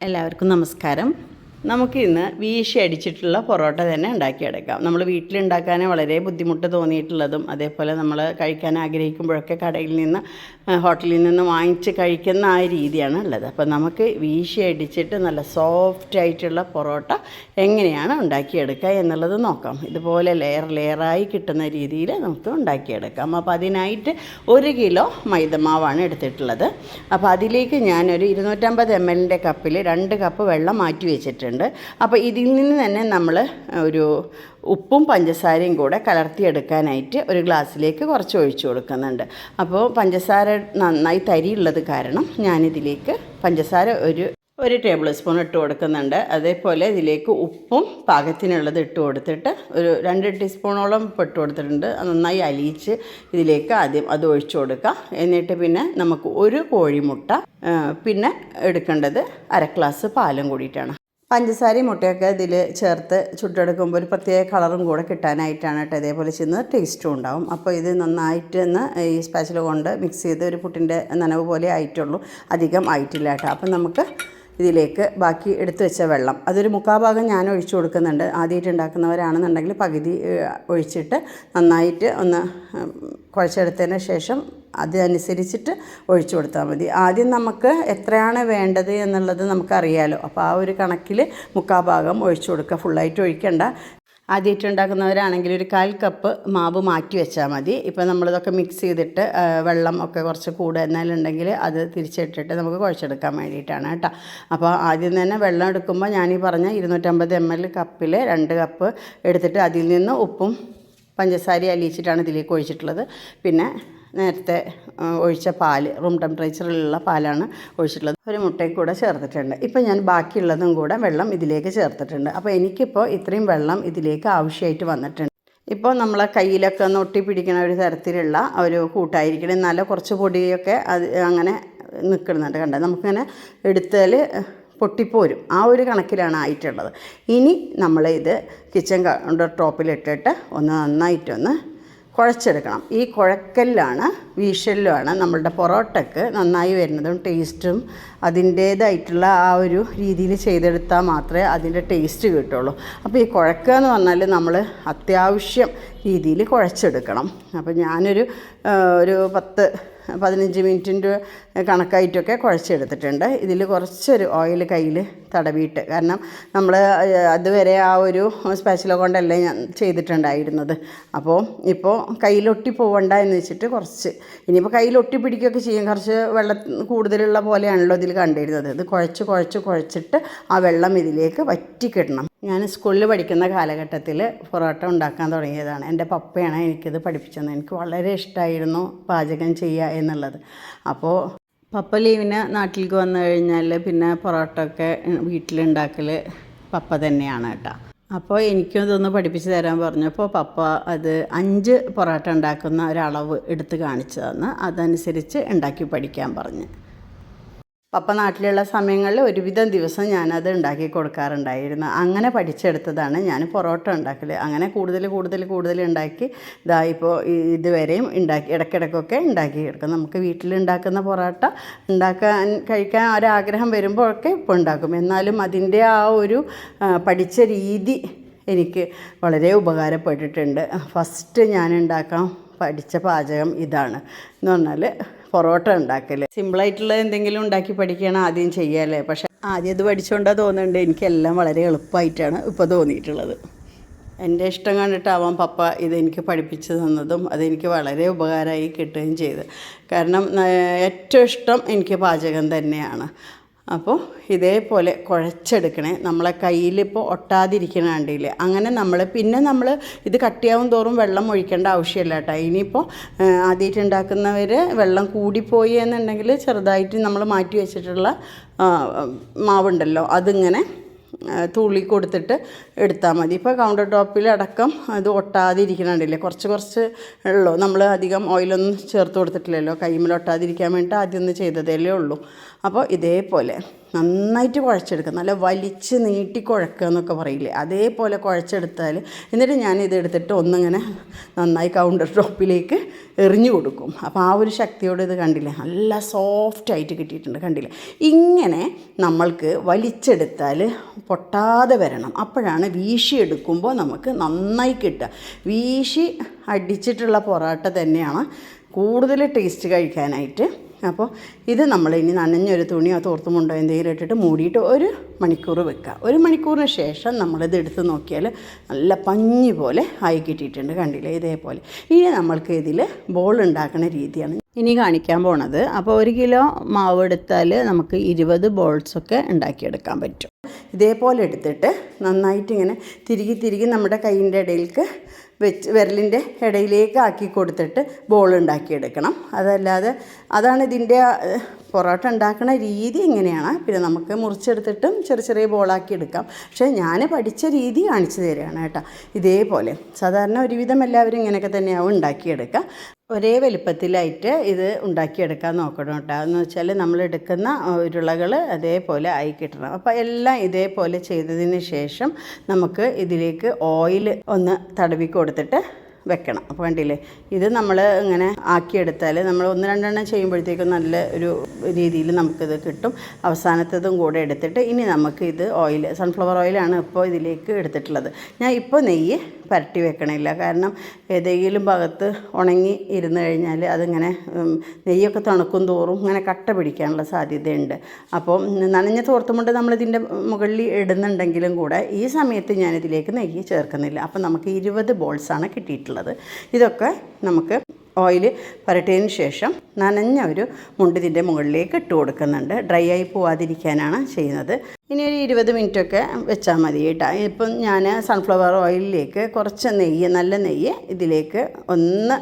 എല്ലാവർക്കും നമസ്കാരം. നമുക്ക് ഇന്ന് വീശി അടിച്ചിട്ടുള്ള പൊറോട്ട തന്നെ ഉണ്ടാക്കിയെടുക്കാം. നമ്മൾ വീട്ടിലുണ്ടാക്കാൻ വളരെ ബുദ്ധിമുട്ട് തോന്നിയിട്ടുള്ളതും അതേപോലെ നമ്മൾ കഴിക്കാൻ ആഗ്രഹിക്കുമ്പോഴൊക്കെ കടയിൽ നിന്ന് ഹോട്ടലിൽ നിന്ന് വാങ്ങിച്ച് കഴിക്കുന്ന ആ രീതിയാണ് ഉള്ളത്. അപ്പോൾ നമുക്ക് വീശി അടിച്ചിട്ട് നല്ല സോഫ്റ്റ് ആയിട്ടുള്ള പൊറോട്ട എങ്ങനെയാണ് ഉണ്ടാക്കിയെടുക്കുക എന്നുള്ളത് നോക്കാം. ഇതുപോലെ ലെയർ ലെയറായി കിട്ടുന്ന രീതിയിൽ നമുക്ക് ഉണ്ടാക്കിയെടുക്കാം. അപ്പോൾ അതിനായിട്ട് ഒരു കിലോ മൈദമാവാണ് എടുത്തിട്ടുള്ളത്. അപ്പോൾ അതിലേക്ക് ഞാനൊരു ഇരുന്നൂറ്റമ്പത് എം എല്ലിന്റെ കപ്പിൽ രണ്ട് കപ്പ് വെള്ളം മാറ്റി വെച്ചിട്ടുണ്ട്. അപ്പോൾ ഇതിൽ നിന്ന് തന്നെ നമ്മൾ ഒരു ഉപ്പും പഞ്ചസാരയും കൂടെ കലർത്തിയെടുക്കാനായിട്ട് ഒരു ഗ്ലാസ്സിലേക്ക് കുറച്ച് ഒഴിച്ചു കൊടുക്കുന്നുണ്ട്. അപ്പോൾ പഞ്ചസാര നന്നായി തരിയുള്ളത് കാരണം ഞാനിതിലേക്ക് പഞ്ചസാര ഒരു ഒരു ടേബിൾ സ്പൂൺ ഇട്ട് കൊടുക്കുന്നുണ്ട്. അതേപോലെ ഇതിലേക്ക് ഉപ്പും പാകത്തിനുള്ളത് ഇട്ട് കൊടുത്തിട്ട് ഒരു രണ്ട് ടീസ്പൂണോളം ഇട്ട് കൊടുത്തിട്ടുണ്ട്. നന്നായി അലിയിച്ച് ഇതിലേക്ക് ആദ്യം അത് ഒഴിച്ചു കൊടുക്കുക എന്നിട്ട് പിന്നെ നമുക്ക് ഒരു കോഴിമുട്ട പിന്നെ എടുക്കേണ്ടത് അര ഗ്ലാസ് പാലും കൂടിയിട്ടാണ്. പഞ്ചസാരയും മുട്ടയൊക്കെ ഇതിൽ ചേർത്ത് ചുട്ടെടുക്കുമ്പോൾ ഒരു പ്രത്യേക കളറും കൂടെ കിട്ടാനായിട്ടാണ് കേട്ടോ ഇതേപോലെ ചെയ്യുന്നത്. ടേസ്റ്റും ഉണ്ടാവും. അപ്പോൾ ഇത് നന്നായിട്ട് ഒന്ന് ഈ സ്പാച്ചിൽ കൊണ്ട് മിക്സ് ചെയ്ത് ഒരു പുട്ടിന്റെ നനവ് പോലെ ആയിട്ടുള്ളൂ. അധികം ആയിട്ടില്ല കേട്ടോ. അപ്പം നമുക്ക് ഇതിലേക്ക് ബാക്കി എടുത്തു വെച്ച വെള്ളം. അതൊരു മുക്കാഭാഗം ഞാൻ ഒഴിച്ചു കൊടുക്കുന്നുണ്ട്. ആദ്യമായിട്ട് ഉണ്ടാക്കുന്നവരാണെന്നുണ്ടെങ്കിൽ പകുതി ഒഴിച്ചിട്ട് നന്നായിട്ട് ഒന്ന് കുഴച്ചെടുത്തതിന് ശേഷം അതനുസരിച്ചിട്ട് ഒഴിച്ചു കൊടുത്താൽ മതി. ആദ്യം നമുക്ക് എത്രയാണ് വേണ്ടത് എന്നുള്ളത് നമുക്കറിയാലോ. അപ്പോൾ ആ ഒരു കണക്കിൽ മുക്കാഭാഗം ഒഴിച്ചു കൊടുക്കുക. ഫുള്ളായിട്ട് ഒഴിക്കണ്ട. ആദ്യമായിട്ട് ഉണ്ടാക്കുന്നവരാണെങ്കിൽ ഒരു കാൽ കപ്പ് മാവ് മാറ്റി വെച്ചാൽ മതി. ഇപ്പോൾ നമ്മളിതൊക്കെ മിക്സ് ചെയ്തിട്ട് വെള്ളം ഒക്കെ കുറച്ച് കൂടുതലുണ്ടെങ്കിൽ അത് തിരിച്ചിട്ടിട്ട് നമുക്ക് കുഴച്ചെടുക്കാൻ വേണ്ടിയിട്ടാണ് കേട്ടോ. അപ്പോൾ ആദ്യം തന്നെ വെള്ളം എടുക്കുമ്പോൾ ഞാൻ ഈ പറഞ്ഞ ഇരുന്നൂറ്റമ്പത് എം എൽ കപ്പിൽ രണ്ട് കപ്പ് എടുത്തിട്ട് അതിൽ നിന്ന് ഉപ്പും പഞ്ചസാര അലിയിച്ചിട്ടാണ് ഇതിലേക്ക് ഒഴിച്ചിട്ടുള്ളത്. പിന്നെ നേരത്തെ ഒഴിച്ച പാൽ റൂം ടെമ്പറേച്ചറിലുള്ള പാലാണ് ഒഴിച്ചിട്ടുള്ളത്. ഒരു മുട്ടയും കൂടെ ചേർത്തിട്ടുണ്ട്. ഇപ്പോൾ ഞാൻ ബാക്കിയുള്ളതും കൂടെ വെള്ളം ഇതിലേക്ക് ചേർത്തിട്ടുണ്ട്. അപ്പോൾ എനിക്കിപ്പോൾ ഇത്രയും വെള്ളം ഇതിലേക്ക് ആവശ്യമായിട്ട് വന്നിട്ടുണ്ട്. ഇപ്പോൾ നമ്മളെ കയ്യിലൊക്കെ ഒന്ന് ഒട്ടിപ്പിടിക്കുന്ന ഒരു തരത്തിലുള്ള ഒരു കൂട്ടായിരിക്കണം. എന്നാലും കുറച്ച് പൊടിയൊക്കെ അത് അങ്ങനെ നിൽക്കുന്നുണ്ട്. കണ്ടത് നമുക്കിങ്ങനെ എടുത്താൽ പൊട്ടിപ്പോരും. ആ ഒരു കണക്കിലാണ് ആയിട്ടുള്ളത്. ഇനി നമ്മളിത് കിച്ചൺ കൗണ്ടർ ടോപ്പിലിട്ടിട്ട് ഒന്ന് നന്നായിട്ടൊന്ന് കുഴച്ചെടുക്കണം. ഈ കുഴക്കലിലാണ് വീശലിലുമാണ് നമ്മളുടെ പൊറോട്ടയ്ക്ക് നന്നായി വരുന്നതും ടേസ്റ്റും അതിന്റേതായിട്ടുള്ള ആ ഒരു രീതിയിൽ ചെയ്തെടുത്താൽ മാത്രമേ അതിന്റെ ടേസ്റ്റ് കിട്ടുള്ളൂ. അപ്പോൾ ഈ കുഴക്കുക എന്ന് പറഞ്ഞാൽ നമ്മൾ അത്യാവശ്യം രീതിയിൽ കുഴച്ചെടുക്കണം. അപ്പോൾ ഞാനൊരു ഒരു പത്ത് പതിനഞ്ച് മിനിറ്റിന്റെ കണക്കായിട്ടൊക്കെ കുഴച്ചെടുത്തിട്ടുണ്ട്. ഇതിൽ കുറച്ചൊരു ഓയിൽ കയ്യിൽ തടവിയിട്ട്. കാരണം നമ്മൾ അതുവരെ ആ ഒരു സ്പെഷ്യലോ കൊണ്ടല്ലേ ഞാൻ ചെയ്തിട്ടുണ്ടായിരുന്നത്. അപ്പോൾ ഇപ്പോൾ കയ്യിലൊട്ടി പോവണ്ട എന്ന് വെച്ചിട്ട് കുറച്ച്. ഇനിയിപ്പോൾ കയ്യിലൊട്ടി പിടിക്കുകയൊക്കെ ചെയ്യും. കുറച്ച് വെള്ളം കൂടുതലുള്ള പോലെയാണല്ലോ ഇതിൽ കണ്ടിരുന്നത്. ഇത് കുഴച്ച് കുഴച്ച് കുഴച്ചിട്ട് ആ വെള്ളം ഇതിലേക്ക് വറ്റിക്കിടണം. ഞാൻ സ്കൂളിൽ പഠിക്കുന്ന കാലഘട്ടത്തിൽ പൊറോട്ട ഉണ്ടാക്കാൻ തുടങ്ങിയതാണ്. എന്റെ പപ്പയാണ് എനിക്കിത് പഠിപ്പിച്ചത്. എനിക്ക് വളരെ ഇഷ്ടമായിരുന്നു പാചകം ചെയ്യുക എന്നുള്ളത്. അപ്പോൾ പപ്പ ലീവിന് നാട്ടിലേക്ക് വന്നു കഴിഞ്ഞാൽ പിന്നെ പൊറോട്ട ഒക്കെ വീട്ടിലുണ്ടാക്കൽ പപ്പ തന്നെയാണ് കേട്ടോ. അപ്പോൾ എനിക്കും ഇതൊന്ന് പഠിപ്പിച്ച് തരാൻ പറഞ്ഞപ്പോൾ പപ്പ അത് അഞ്ച് പൊറോട്ട ഉണ്ടാക്കുന്ന ഒരളവ് എടുത്ത് കാണിച്ചു തന്ന് അതനുസരിച്ച് ഉണ്ടാക്കി പഠിക്കാൻ പറഞ്ഞ്. പപ്പ നാട്ടിലുള്ള സമയങ്ങളിൽ ഒരുവിധം ദിവസം ഞാനത് ഉണ്ടാക്കി കൊടുക്കാറുണ്ടായിരുന്നു. അങ്ങനെ പഠിച്ചെടുത്തതാണ് ഞാൻ പൊറോട്ട ഉണ്ടാക്കൽ അങ്ങനെ കൂടുതൽ കൂടുതൽ കൂടുതൽ ഉണ്ടാക്കി ഇതാ ഇപ്പോൾ ഇതുവരെയും ഉണ്ടാക്കി ഇടയ്ക്കിടയ്ക്കൊക്കെ ഉണ്ടാക്കി എടുക്കും. നമുക്ക് വീട്ടിലുണ്ടാക്കുന്ന പൊറോട്ട ഉണ്ടാക്കാൻ കഴിക്കാൻ ഒരാഗ്രഹം വരുമ്പോഴൊക്കെ ഇപ്പോൾ ഉണ്ടാക്കും. എന്നാലും അതിന്റെ ആ ഒരു പഠിച്ച രീതി എനിക്ക് വളരെ ഉപകാരപ്പെട്ടിട്ടുണ്ട്. ഫസ്റ്റ് ഞാൻ ഉണ്ടാക്കാൻ പഠിച്ച പാചകം ഇതാണ്. എന്ന് പറഞ്ഞാൽ പൊറോട്ട ഉണ്ടാക്കൽ സിമ്പിളായിട്ടുള്ള എന്തെങ്കിലും ഉണ്ടാക്കി പഠിക്കണം ആദ്യം ചെയ്യാല്ലേ? പക്ഷെ ആദ്യം ഇത് പഠിച്ചുകൊണ്ടാ തോന്നുന്നുണ്ട് എനിക്കെല്ലാം വളരെ എളുപ്പമായിട്ടാണ് ഇപ്പോൾ തോന്നിയിട്ടുള്ളത്. എന്റെ ഇഷ്ടം കണ്ടിട്ടാവാം പപ്പ ഇതെനിക്ക് പഠിപ്പിച്ചു തന്നതും അതെനിക്ക് വളരെ ഉപകാരമായി കിട്ടുകയും ചെയ്തു. കാരണം ഏറ്റവും ഇഷ്ടം എനിക്ക് പാചകം തന്നെയാണ്. അപ്പോൾ ഇതേപോലെ കുഴച്ചെടുക്കണേ. നമ്മളെ കയ്യിലിപ്പോൾ ഒട്ടാതിരിക്കണ കണ്ടില്ലേ? അങ്ങനെ നമ്മൾ പിന്നെ നമ്മൾ ഇത് കട്ടിയാവും തോറും വെള്ളം ഒഴിക്കേണ്ട ആവശ്യമില്ല കേട്ടോ. ഇനിയിപ്പോൾ ആദ്യമായിട്ട് ഉണ്ടാക്കുന്നവർ വെള്ളം കൂടിപ്പോയി എന്നുണ്ടെങ്കിൽ ചെറുതായിട്ട് നമ്മൾ മാറ്റി വെച്ചിട്ടുള്ള മാവുണ്ടല്ലോ. അതിങ്ങനെ തുള്ളി കൊടുത്തിട്ട് എടുത്താൽ മതി. ഇപ്പോൾ കൗണ്ടർ ടോപ്പിൽ അടക്കം അത് ഒട്ടാതിരിക്കണുണ്ടല്ലേ? കുറച്ച് കുറച്ച് ഉള്ളൂ. നമ്മൾ അധികം ഓയിലൊന്നും ചേർത്ത് കൊടുത്തിട്ടില്ലല്ലോ. കൈമിൽ ഒട്ടാതിരിക്കാൻ വേണ്ടിയിട്ട് ആദ്യം ഒന്ന് ചെയ്തതല്ലേ ഉള്ളൂ. അപ്പോൾ ഇതേപോലെ. നന്നായിട്ട് കുഴച്ചെടുക്കുക. നല്ല വലിച്ച് നീട്ടി കുഴക്കുക എന്നൊക്കെ പറയില്ലേ? അതേപോലെ കുഴച്ചെടുത്താൽ എന്നിട്ട് ഞാൻ ഇത് എടുത്തിട്ട് ഒന്നിങ്ങനെ നന്നായി കൗണ്ടർ ടോപ്പിലേക്ക് എറിഞ്ഞു കൊടുക്കും. അപ്പോൾ ആ ഒരു ശക്തിയോട് ഇത് കണ്ടില്ലേ? നല്ല സോഫ്റ്റ് ആയിട്ട് കിട്ടിയിട്ടുണ്ട് കണ്ടില്ലേ? ഇങ്ങനെ നമ്മൾക്ക് വലിച്ചെടുത്താൽ പൊട്ടാതെ വരണം. അപ്പോഴാണ് വീശി എടുക്കുമ്പോൾ നമുക്ക് നന്നായി കിട്ടുക. വീശി അടിച്ചിട്ടുള്ള പൊറോട്ട തന്നെയാണ് കൂടുതൽ ടേസ്റ്റ് കഴിക്കാനായിട്ട് അപ്പോൾ ഇത് നമ്മൾ ഇനി നനഞ്ഞൊരു തുണിയോ തോർത്തുമുണ്ടോ എന്തെങ്കിലും ഇട്ടിട്ട് മൂടിയിട്ട് ഒരു മണിക്കൂർ വെക്കുക. ഒരു മണിക്കൂറിന് ശേഷം നമ്മളിത് എടുത്ത് നോക്കിയാൽ നല്ല പഞ്ഞി പോലെ ആയി കിട്ടിയിട്ടുണ്ട് കണ്ടില്ലേ? ഇതേപോലെ. ഇനി നമ്മൾക്ക് ഇതിൽ ബോൾ ഉണ്ടാക്കുന്ന രീതിയാണ് ഇനി കാണിക്കാൻ പോണത്. അപ്പോൾ ഒരു കിലോ മാവ് എടുത്താൽ നമുക്ക് ഇരുപത് ബോൾസൊക്കെ ഉണ്ടാക്കിയെടുക്കാൻ പറ്റും. ഇതേപോലെ എടുത്തിട്ട് നന്നായിട്ട് ഇങ്ങനെ തിരികെ തിരികെ നമ്മുടെ കൈയിന്റെ ഇടയിലേക്ക് വെച്ച് വിരലിന്റെ ഇടയിലേക്ക് ആക്കി കൊടുത്തിട്ട് ബോൾ ഉണ്ടാക്കിയെടുക്കണം. അതല്ലാതെ അതാണ് ഇതിന്റെ പൊറോട്ട ഉണ്ടാക്കുന്ന രീതി ഇങ്ങനെയാണ്. പിന്നെ നമുക്ക് മുറിച്ചെടുത്തിട്ടും ചെറിയ ചെറിയ ബോളാക്കി എടുക്കാം. പക്ഷേ ഞാൻ പഠിച്ച രീതി കാണിച്ചു തരികയാണ് കേട്ടോ. ഇതേപോലെ സാധാരണ ഒരുവിധം എല്ലാവരും ഇങ്ങനെയൊക്കെ തന്നെയാവും ഉണ്ടാക്കിയെടുക്കുക. ഒരേ വലിപ്പത്തിലായിട്ട് ഇത് ഉണ്ടാക്കിയെടുക്കാൻ നോക്കണം കേട്ടോ. എന്ന് വെച്ചാൽ നമ്മൾ എടുക്കുന്ന ഉരുളകൾ അതേപോലെ ആയി കിട്ടണം. അപ്പോൾ എല്ലാം ഇതേപോലെ ചെയ്തതിന് ശേഷം നമുക്ക് ഇതിലേക്ക് ഓയിൽ ഒന്ന് തടവി കൊടുത്തിട്ട് വെക്കണം. അപ്പോൾ കണ്ടില്ലേ? ഇത് നമ്മൾ ഇങ്ങനെ ആക്കിയെടുത്താൽ നമ്മൾ ഒന്ന് രണ്ടെണ്ണം ചെയ്യുമ്പോഴത്തേക്കും നല്ല ഒരു രീതിയിൽ നമുക്കിത് കിട്ടും. അവസാനത്തതും കൂടെ എടുത്തിട്ട് ഇനി നമുക്ക് ഇത് ഓയിൽ സൺഫ്ലവർ ഓയിലാണ് ഇപ്പോൾ ഇതിലേക്ക് എടുത്തിട്ടുള്ളത്. ഞാൻ ഇപ്പോൾ നെയ്യ് പരട്ടി വെക്കണില്ല. കാരണം ഏതെങ്കിലും ഭാഗത്ത് ഉണങ്ങി ഇരുന്ന് കഴിഞ്ഞാൽ അതിങ്ങനെ നെയ്യൊക്കെ തണുക്കും തോറും ഇങ്ങനെ കട്ട പിടിക്കാനുള്ള സാധ്യതയുണ്ട്. അപ്പോൾ നനഞ്ഞ തോർത്തുമുണ്ട് നമ്മളിതിന്റെ മുകളിൽ ഇടുന്നുണ്ടെങ്കിലും കൂടെ ഈ സമയത്ത് ഞാനിതിലേക്ക് നെയ്യ് ചേർക്കുന്നില്ല. അപ്പോൾ നമുക്ക് ഇരുപത് ബോൾസാണ് കിട്ടിയിട്ടുള്ളത്. ഇതൊക്കെ നമുക്ക് ഓയിൽ പുരട്ടിയതിന് ശേഷം നനഞ്ഞ ഒരു മുണ്ട് ഇതിന്റെ മുകളിലേക്ക് ഇട്ട് കൊടുക്കുന്നുണ്ട്. ഡ്രൈ ആയി പോവാതിരിക്കാനാണ് ചെയ്യുന്നത്. ഇനി ഒരു ഇരുപത് മിനിറ്റൊക്കെ വെച്ചാൽ മതി കേട്ടോ. ഇപ്പം ഞാൻ സൺഫ്ലവർ ഓയിലിലേക്ക് കുറച്ച് നെയ്യ് നല്ല നെയ്യ് ഇതിലേക്ക് ഒന്ന്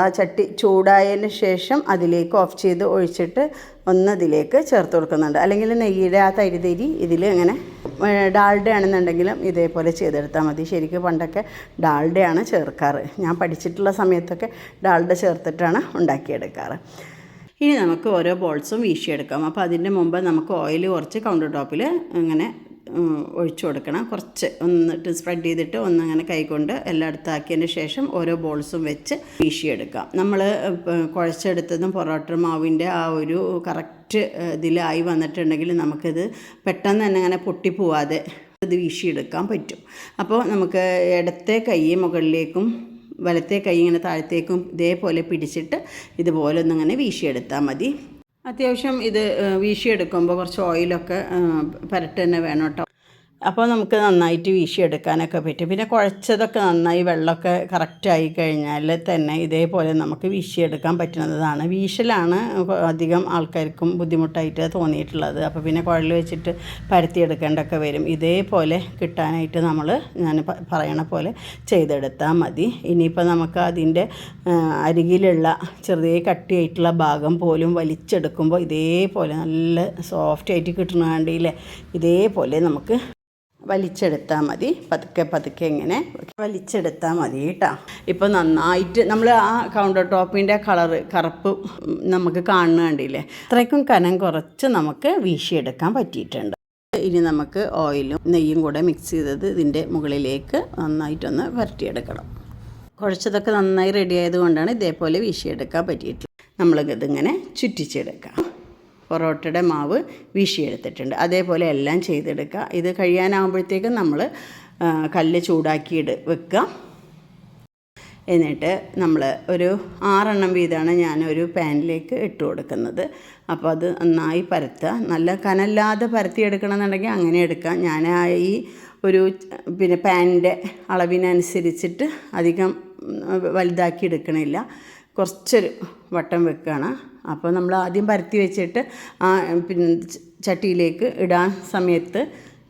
ആ ചട്ടി ചൂടായതിന് ശേഷം അതിലേക്ക് ഓഫ് ചെയ്ത് ഒഴിച്ചിട്ട് ഒന്ന് ഇതിലേക്ക് ചേർത്ത് കൊടുക്കുന്നുണ്ട്. അല്ലെങ്കിൽ നെയ്യുടെ ആ തരിതരി തരി ഇതിൽ അങ്ങനെ ഡാൾഡ ആണെന്നുണ്ടെങ്കിലും ഇതേപോലെ ചെയ്തെടുത്താൽ മതി. ശരിക്കും പണ്ടൊക്കെ ഡാൾഡയാണ് ചേർക്കാറ്. ഞാൻ പഠിച്ചിട്ടുള്ള സമയത്തൊക്കെ ഡാൾഡ ചേർത്തിട്ടാണ് ഉണ്ടാക്കിയെടുക്കാറ്. ഇനി നമുക്ക് ഓരോ ബോൾസും വീശിയെടുക്കാം. അപ്പോൾ അതിന്റെ മുമ്പ് നമുക്ക് ഓയിൽ കുറച്ച് കൗണ്ടർ ടോപ്പിൽ ഇങ്ങനെ ഒഴിച്ചു കൊടുക്കണം. കുറച്ച് ഒന്നിട്ട് സ്പ്രെഡ് ചെയ്തിട്ട് ഒന്നങ്ങനെ കൈകൊണ്ട് എല്ലായിടത്തും ആക്കിയതിന് ശേഷം ഓരോ ബോൾസും വെച്ച് വീശിയെടുക്കാം. നമ്മൾ കുഴച്ചെടുത്തതും പൊറോട്ട മാവിന്റെ ആ ഒരു കറക്റ്റ് ഇതിലായി വന്നിട്ടുണ്ടെങ്കിൽ നമുക്കിത് പെട്ടെന്ന് തന്നെ അങ്ങനെ പൊട്ടിപ്പോവാതെ ഇത് വീശിയെടുക്കാൻ പറ്റും. അപ്പോൾ നമുക്ക് ഇടത്തെ കൈ മുകളിലേക്കും വലത്തെ കൈ ഇങ്ങനെ താഴത്തേക്കും ഇതേപോലെ പിടിച്ചിട്ട് ഇതുപോലെ ഒന്നിങ്ങനെ വീശിയെടുത്താൽ മതി. അത്യാവശ്യം ഇത് വീശിയെടുക്കുമ്പോൾ കുറച്ച് ഓയിലൊക്കെ പരട്ട് തന്നെ വേണം കേട്ടോ. അപ്പോൾ നമുക്ക് നന്നായിട്ട് വീശിയെടുക്കാനൊക്കെ പറ്റും. പിന്നെ കുഴച്ചതൊക്കെ നന്നായി വെള്ളമൊക്കെ കറക്റ്റായി കഴിഞ്ഞാൽ തന്നെ ഇതേപോലെ നമുക്ക് വീശിയെടുക്കാൻ പറ്റുന്നതാണ്. വീശലാണ് അധികം ആൾക്കാർക്കും ബുദ്ധിമുട്ടായിട്ട് തോന്നിയിട്ടുള്ളത്. അപ്പോൾ പിന്നെ കുഴൽ വെച്ചിട്ട് പരത്തിയെടുക്കേണ്ടൊക്കെ വരും. ഇതേപോലെ കിട്ടാനായിട്ട് നമ്മൾ ഞാൻ പറയണ പോലെ ചെയ്തെടുത്താൽ മതി. ഇനിയിപ്പോൾ നമുക്ക് അതിന്റെ അരികിലുള്ള ചെറിയ കട്ടിയായിട്ടുള്ള ഭാഗം പോലും വലിച്ചെടുക്കുമ്പോൾ ഇതേപോലെ നല്ല സോഫ്റ്റ് ആയിട്ട് കിട്ടണ വേണ്ടിയില്ലേ ഇതേപോലെ നമുക്ക് വലിച്ചെടുത്താൽ മതി. പതുക്കെ പതുക്കെ ഇങ്ങനെ വലിച്ചെടുത്താൽ മതി കേട്ടോ. ഇപ്പോൾ നന്നായിട്ട് നമ്മൾ ആ കൗണ്ടർ ടോപ്പിന്റെ കളറ് കറുപ്പ് നമുക്ക് കാണുന്ന കണ്ടില്ലേ? അത്രയ്ക്കും കനം കുറച്ച് നമുക്ക് വീശിയെടുക്കാൻ പറ്റിയിട്ടുണ്ട്. ഇനി നമുക്ക് ഓയിലും നെയ്യും കൂടെ മിക്സ് ചെയ്തത് ഇതിന്റെ മുകളിലേക്ക് നന്നായിട്ടൊന്ന് വരട്ടിയെടുക്കണം. കുഴച്ചതൊക്കെ നന്നായി റെഡി ആയതുകൊണ്ടാണ് ഇതേപോലെ വീശിയെടുക്കാൻ പറ്റിയിട്ടുള്ളത് നമ്മളിതിങ്ങനെ ചുറ്റിച്ചെടുക്കാം. പൊറോട്ടയുടെ മാവ് വീശിയെടുത്തിട്ടുണ്ട്. അതേപോലെ എല്ലാം ചെയ്തെടുക്കുക. ഇത് കഴിയാനാകുമ്പോഴത്തേക്കും നമ്മൾ കല്ല് ചൂടാക്കിയിട്ട് വെക്കുക. എന്നിട്ട് നമ്മൾ ഒരു ആറെണ്ണം വീതമാണ് ഞാൻ ഒരു പാനിലേക്ക് ഇട്ട് കൊടുക്കുന്നത്. അപ്പോൾ അത് നന്നായി പരത്തുക. നല്ല കനല്ലാതെ പരത്തിയെടുക്കണമെന്നുണ്ടെങ്കിൽ അങ്ങനെ എടുക്കാം. ഞാൻ ഈ ഒരു പിന്നെ പാനിന്റെ അളവിനനുസരിച്ചിട്ട് അധികം വലുതാക്കി എടുക്കണില്ല. കുറച്ചൊരു വട്ടം വെക്കുകയാണ്. അപ്പോൾ നമ്മൾ ആദ്യം പരത്തി വെച്ചിട്ട് പിന്നെ ചട്ടിയിലേക്ക് ഇടാൻ സമയത്ത്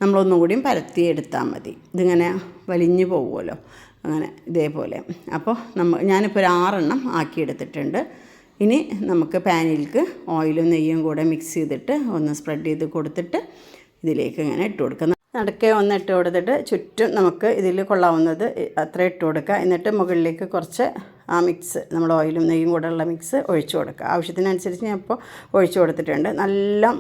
നമ്മളൊന്നും കൂടിയും പരത്തി എടുത്താൽ മതി. ഇതിങ്ങനെ വലിഞ്ഞു പോകുമല്ലോ അങ്ങനെ ഇതേപോലെ. അപ്പോൾ നമ്മൾ ഞാനിപ്പോൾ ഒരു ആറെണ്ണം ആക്കിയെടുത്തിട്ടുണ്ട് ഇനി നമുക്ക് പാനിലേക്ക് ഓയിലും നെയ്യും കൂടെ മിക്സ് ചെയ്തിട്ട് ഒന്ന് സ്പ്രെഡ് ചെയ്ത് കൊടുത്തിട്ട് ഇതിലേക്ക് ഇങ്ങനെ ഇട്ട് കൊടുക്കുക നടക്കെ ഒന്ന് ഇട്ട് കൊടുത്തിട്ട് ചുറ്റും നമുക്ക് ഇതിൽ കൊള്ളാവുന്നത് അത്ര ഇട്ട് കൊടുക്കുക. എന്നിട്ട് മുകളിലേക്ക് കുറച്ച് ആ മിക്സ് നമ്മൾ ഓയിലും നെയ്യും കൂടെ ഉള്ള മിക്സ് ഒഴിച്ചു കൊടുക്കുക. ആവശ്യത്തിനനുസരിച്ച് ഞാൻ ഇപ്പോൾ ഒഴിച്ചു കൊടുത്തിട്ടുണ്ട്. നല്ല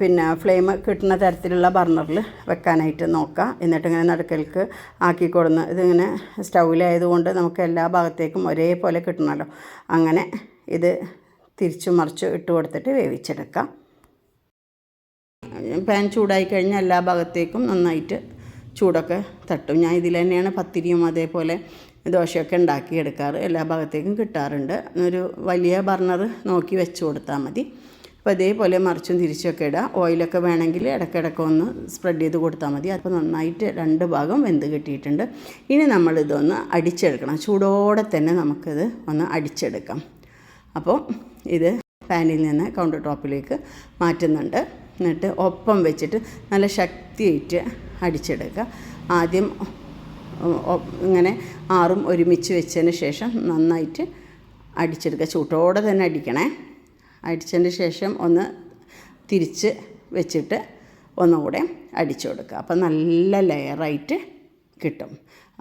പിന്നെ ഫ്ലെയിം കിട്ടുന്ന തരത്തിലുള്ള ബർണറിൽ വെക്കാനായിട്ട് നോക്കുക. എന്നിട്ട് ഇങ്ങനെ നടുക്കൽക്ക് ആക്കി കൊടുന്ന് ഇതിങ്ങനെ സ്റ്റൗവിലായതുകൊണ്ട് നമുക്ക് എല്ലാ ഭാഗത്തേക്കും ഒരേപോലെ കിട്ടണമല്ലോ. അങ്ങനെ ഇത് തിരിച്ചു മറിച്ച് ഇട്ട് കൊടുത്തിട്ട് വേവിച്ചെടുക്കാം. പാൻ ചൂടായി കഴിഞ്ഞാൽ എല്ലാ ഭാഗത്തേക്കും നന്നായിട്ട് ചൂടൊക്കെ തട്ടും. ഞാൻ ഇതിൽ തന്നെയാണ് പത്തിരിയും അതേപോലെ ദോശയൊക്കെ ഉണ്ടാക്കിയെടുക്കാറ്. എല്ലാ ഭാഗത്തേക്കും കിട്ടാറുണ്ട്. ഒരു വലിയ ബർണർ നോക്കി വെച്ച് കൊടുത്താൽ മതി. അപ്പോൾ ഇതേപോലെ മറിച്ചും തിരിച്ചൊക്കെ ഇടുക ഓയിലൊക്കെ വേണമെങ്കിൽ ഇടയ്ക്കിടയ്ക്ക് ഒന്ന് സ്പ്രെഡ് ചെയ്ത് കൊടുത്താൽ മതി. അപ്പോൾ നന്നായിട്ട് രണ്ട് ഭാഗം വെന്ത് കിട്ടിയിട്ടുണ്ട്. ഇനി നമ്മളിതൊന്ന് അടിച്ചെടുക്കണം. ചൂടോടെ തന്നെ നമുക്കിത് ഒന്ന് അടിച്ചെടുക്കാം. അപ്പോൾ ഇത് പാനിൽ നിന്ന് കൗണ്ടർ ടോപ്പിലേക്ക് മാറ്റുന്നുണ്ട്. എന്നിട്ട് ഒപ്പം വെച്ചിട്ട് നല്ല ശക്തിയായിട്ട് അടിച്ചെടുക്കുക. ആദ്യം ഇങ്ങനെ ആറും ഒരുമിച്ച് വെച്ചതിന് ശേഷം നന്നായിട്ട് അടിച്ചെടുക്കുക. ചൂട്ടോടെ തന്നെ അടിക്കണേ. അടിച്ചതിന് ശേഷം ഒന്ന് തിരിച്ച് വെച്ചിട്ട് ഒന്നുകൂടെ അടിച്ചു കൊടുക്കുക. അപ്പോൾ നല്ല ലെയറായിട്ട് കിട്ടും.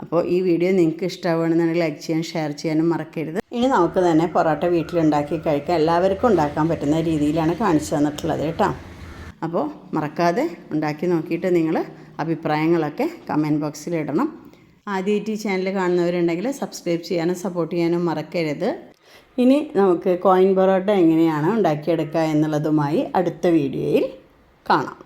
അപ്പോൾ ഈ വീഡിയോ നിങ്ങൾക്ക് ഇഷ്ടമാവുകയാണെന്നുണ്ടെങ്കിൽ ലൈക്ക് ചെയ്യാൻ ഷെയർ ചെയ്യാനും മറക്കരുത്. ഇനി നമുക്ക് തന്നെ പൊറോട്ട വീട്ടിലുണ്ടാക്കി കഴിക്കാം എല്ലാവർക്കും ഉണ്ടാക്കാൻ പറ്റുന്ന രീതിയിലാണ് കാണിച്ചു തന്നിട്ടുള്ളത് കേട്ടോ. അപ്പോൾ മറക്കാതെ ഉണ്ടാക്കി നോക്കിയിട്ട് നിങ്ങൾ അഭിപ്രായങ്ങളൊക്കെ കമന്റ് ബോക്സിൽ ഇടണം. ആദ്യമായിട്ട് ഈ ചാനൽ കാണുന്നവരുണ്ടെങ്കിൽ സബ്സ്ക്രൈബ് ചെയ്യാനും സപ്പോർട്ട് ചെയ്യാനും മറക്കരുത്. ഇനി നമുക്ക് കോയിൻ പൊറോട്ട എങ്ങനെയാണ് ഉണ്ടാക്കിയെടുക്കുക എന്നുള്ളതുമായി അടുത്ത വീഡിയോയിൽ കാണാം.